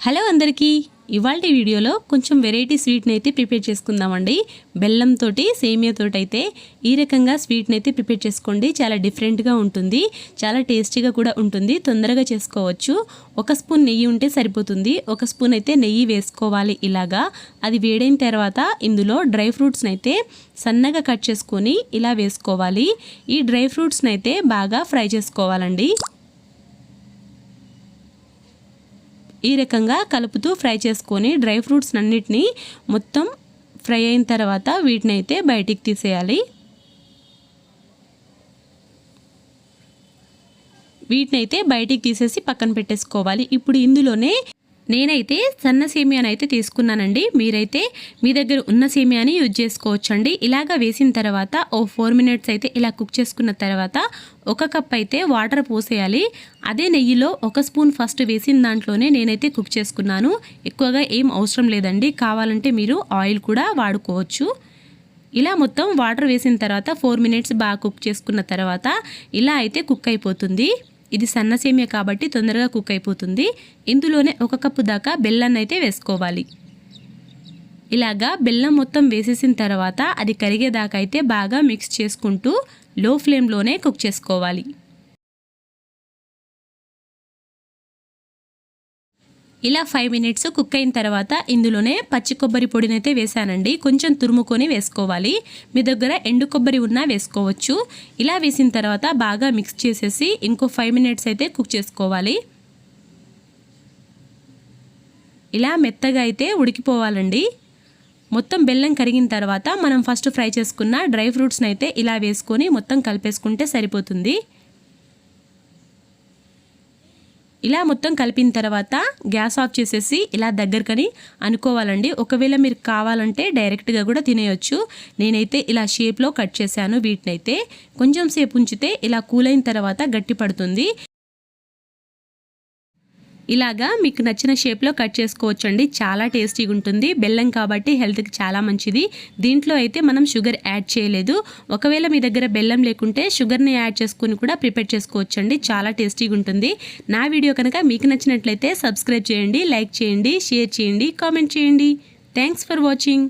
Hello అందరికీ. ఇవాళ వీడియోలో కొంచెం వెరైటీ స్వీట్ని అయితే ప్రిపేర్ చేసుకుందామండి. బెల్లంతో సేమియాతో అయితే ఈ రకంగా స్వీట్ని అయితే ప్రిపేర్ చేసుకోండి. చాలా డిఫరెంట్గా ఉంటుంది. చాలా టేస్టీగా కూడా ఉంటుంది. తొందరగా చేసుకోవచ్చు. ఒక స్పూన్ నెయ్యి ఉంటే సరిపోతుంది. ఒక స్పూన్ అయితే నెయ్యి వేసుకోవాలి ఇలాగా. అది వేడైన తర్వాత ఇందులో డ్రై ఫ్రూట్స్ని అయితే సన్నగా కట్ చేసుకొని ఇలా వేసుకోవాలి. ఈ డ్రై ఫ్రూట్స్ని అయితే బాగా ఫ్రై చేసుకోవాలండి. ఈ రకంగా కలుపుతూ ఫ్రై చేసుకొని డ్రై ఫ్రూట్స్ అన్నిటినీ మొత్తం ఫ్రై అయిన తర్వాత వీటిని అయితే బయటికి తీసేయాలి. వీటిని అయితే బయటికి తీసేసి పక్కన పెట్టేసుకోవాలి. ఇప్పుడు ఇందులోనే నేనైతే సన్న సేమియాని అయితే తీసుకున్నానండి. మీరైతే మీ దగ్గర ఉన్న సేమియాని యూజ్ చేసుకోవచ్చండి. ఇలాగ వేసిన తర్వాత ఓ ఫోర్ మినిట్స్ అయితే ఇలా కుక్ చేసుకున్న తర్వాత ఒక కప్ అయితే వాటర్ పోసేయాలి. అదే నెయ్యిలో ఒక స్పూన్ ఫస్ట్ వేసిన దాంట్లోనే నేనైతే కుక్ చేసుకున్నాను. ఎక్కువగా ఏం అవసరం లేదండి. కావాలంటే మీరు ఆయిల్ కూడా వాడుకోవచ్చు. ఇలా మొత్తం వాటర్ వేసిన తర్వాత ఫోర్ మినిట్స్ బాగా కుక్ చేసుకున్న తర్వాత ఇలా అయితే కుక్ అయిపోతుంది. ఇది సన్నసేమియా కాబట్టి తొందరగా కుక్ అయిపోతుంది. ఇందులోనే ఒక కప్పు దాకా బెల్లాన్ని అయితే వేసుకోవాలి. ఇలాగా బెల్లం మొత్తం వేసేసిన తర్వాత అది కరిగేదాకా అయితే బాగా మిక్స్ చేసుకుంటూ లో ఫ్లేమ్లోనే కుక్ చేసుకోవాలి. ఇలా ఫైవ్ మినిట్స్ కుక్ అయిన తర్వాత ఇందులోనే పచ్చి కొబ్బరి పొడినైతే వేసానండి కొంచెం తురుముకొని వేసుకోవాలి. మీ దగ్గర ఎండు కొబ్బరి ఉన్నా వేసుకోవచ్చు. ఇలా వేసిన తర్వాత బాగా మిక్స్ చేసేసి ఇంకో ఫైవ్ మినిట్స్ అయితే కుక్ చేసుకోవాలి. ఇలా మెత్తగా అయితే ఉడికిపోవాలండి. మొత్తం బెల్లం కరిగిన తర్వాత మనం ఫస్ట్ ఫ్రై చేసుకున్న డ్రై ఫ్రూట్స్ని అయితే ఇలా వేసుకొని మొత్తం కలిపేసుకుంటే సరిపోతుంది. ఇలా మొత్తం కలిపిన తర్వాత గ్యాస్ ఆఫ్ చేసేసి ఇలా దగ్గరకని అనుకోవాలండి. ఒకవేళ మీరు కావాలంటే డైరెక్ట్గా కూడా తినేయొచ్చు. నేనైతే ఇలా షేప్లో కట్ చేశాను వీటినైతే. కొంచెం సేపు ఉంచితే ఇలా కూల్ అయిన తర్వాత గట్టి పడుతుంది. ఇలాగా మీకు నచ్చిన షేప్లో కట్ చేసుకోవచ్చండి. చాలా టేస్టీగా ఉంటుంది. బెల్లం కాబట్టి హెల్త్కి చాలా మంచిది. దీంట్లో అయితే మనం షుగర్ యాడ్ చేయలేదు. ఒకవేళ మీ దగ్గర బెల్లం లేకుంటే షుగర్ని యాడ్ చేసుకుని కూడా ప్రిపేర్ చేసుకోవచ్చండి. చాలా టేస్టీగా ఉంటుంది. నా వీడియో కనుక మీకు నచ్చినట్లయితే సబ్స్క్రైబ్ చేయండి లైక్ చేయండి షేర్ చేయండి కామెంట్ చేయండి. Thanks for watching.